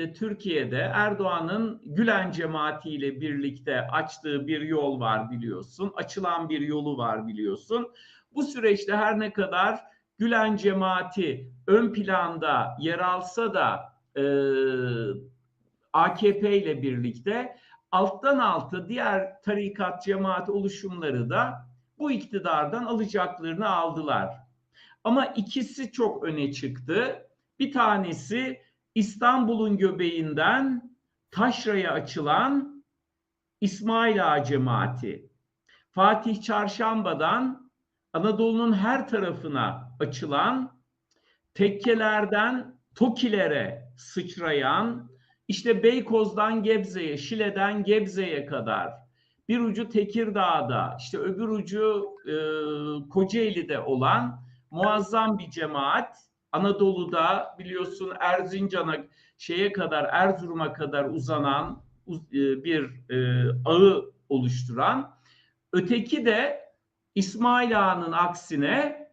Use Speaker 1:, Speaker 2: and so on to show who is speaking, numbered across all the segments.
Speaker 1: birlikte Türkiye'de Erdoğan'ın Gülen cemaati ile birlikte açtığı bir yol var biliyorsun. Açılan bir yolu var biliyorsun. Bu süreçte her ne kadar Gülen cemaati ön planda yer alsa da e, AKP ile birlikte alttan alta diğer tarikat cemaat oluşumları da bu iktidardan alacaklarını aldılar. Ama ikisi çok öne çıktı. Bir tanesi İstanbul'un göbeğinden Taşra'ya açılan İsmail Ağa cemaati. Fatih Çarşamba'dan Anadolu'nun her tarafına açılan tekkelerden Tokilere sıçrayan işte Beykoz'dan Gebze'ye, Şile'den Gebze'ye kadar bir ucu Tekirdağ'da, işte öbür ucu e, Kocaeli'de olan muazzam bir cemaat. Anadolu'da biliyorsun Erzincan'a şeye kadar Erzurum'a kadar uzanan uz- e, bir e, ağı oluşturan. Öteki de İsmail Ağa'nın aksine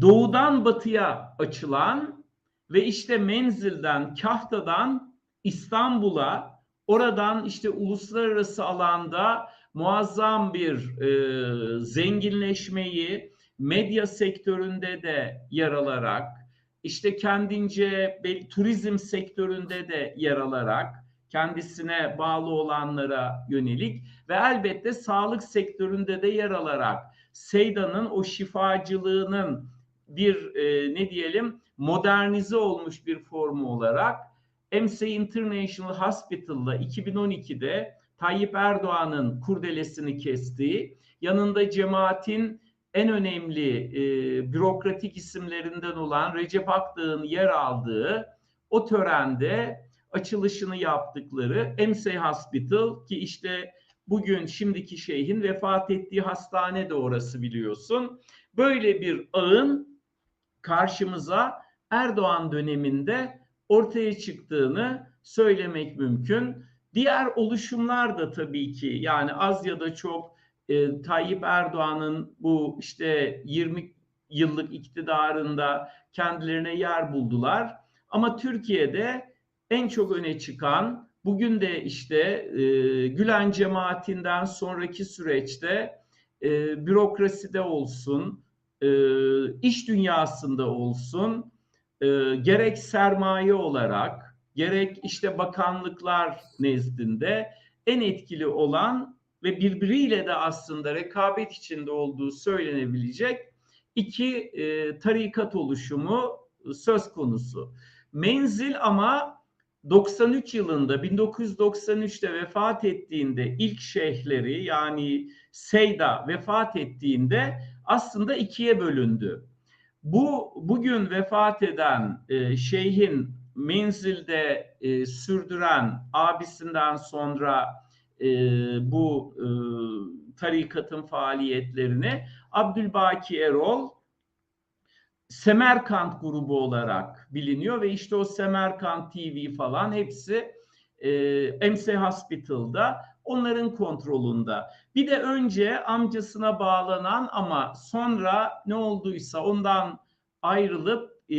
Speaker 1: doğudan batıya açılan ve işte Menzil'den, Kahta'dan İstanbul'a, oradan işte uluslararası alanda muazzam bir e, zenginleşmeyi medya sektöründe de yer alarak, işte kendince turizm sektöründe de yer alarak, kendisine bağlı olanlara yönelik ve elbette sağlık sektöründe de yer alarak Seyda'nın o şifacılığının bir e, ne diyelim modernize olmuş bir formu olarak MC International Hospital'la 2012'de Tayyip Erdoğan'ın kurdelesini kestiği, yanında cemaatin en önemli e, bürokratik isimlerinden olan Recep Akdağ'ın yer aldığı o törende açılışını yaptıkları MC Hospital ki işte bugün şimdiki şeyhin vefat ettiği hastane de orası biliyorsun. Böyle bir ağın karşımıza Erdoğan döneminde ortaya çıktığını söylemek mümkün. Diğer oluşumlar da tabii ki yani az ya da çok e, Tayyip Erdoğan'ın bu işte 20 yıllık iktidarında kendilerine yer buldular. Ama Türkiye'de en çok öne çıkan bugün de işte e, Gülen cemaatinden sonraki süreçte e, bürokraside olsun, e, iş dünyasında olsun, e, gerek sermaye olarak, gerek işte bakanlıklar nezdinde en etkili olan ve birbiriyle de aslında rekabet içinde olduğu söylenebilecek iki e, tarikat oluşumu söz konusu. Menzil ama 93 yılında 1993'te vefat ettiğinde ilk şeyhleri yani Seyda vefat ettiğinde aslında ikiye bölündü. Bu bugün vefat eden e, şeyhin menzilde e, sürdüren abisinden sonra e, bu e, tarikatın faaliyetlerini Abdülbaki Erol Semerkant grubu olarak biliniyor ve işte o Semerkant TV falan hepsi e, MC Hospital'da onların kontrolünde. Bir de önce amcasına bağlanan ama sonra ne olduysa ondan ayrılıp e,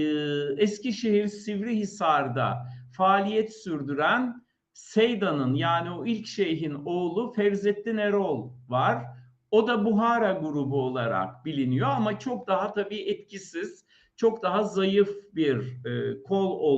Speaker 1: Eskişehir Sivrihisar'da faaliyet sürdüren Seyda'nın yani o ilk şeyhin oğlu Fevzettin Erol var. O da Buhara grubu olarak biliniyor ama çok daha tabii etkisiz, çok daha zayıf bir e, kol oldu.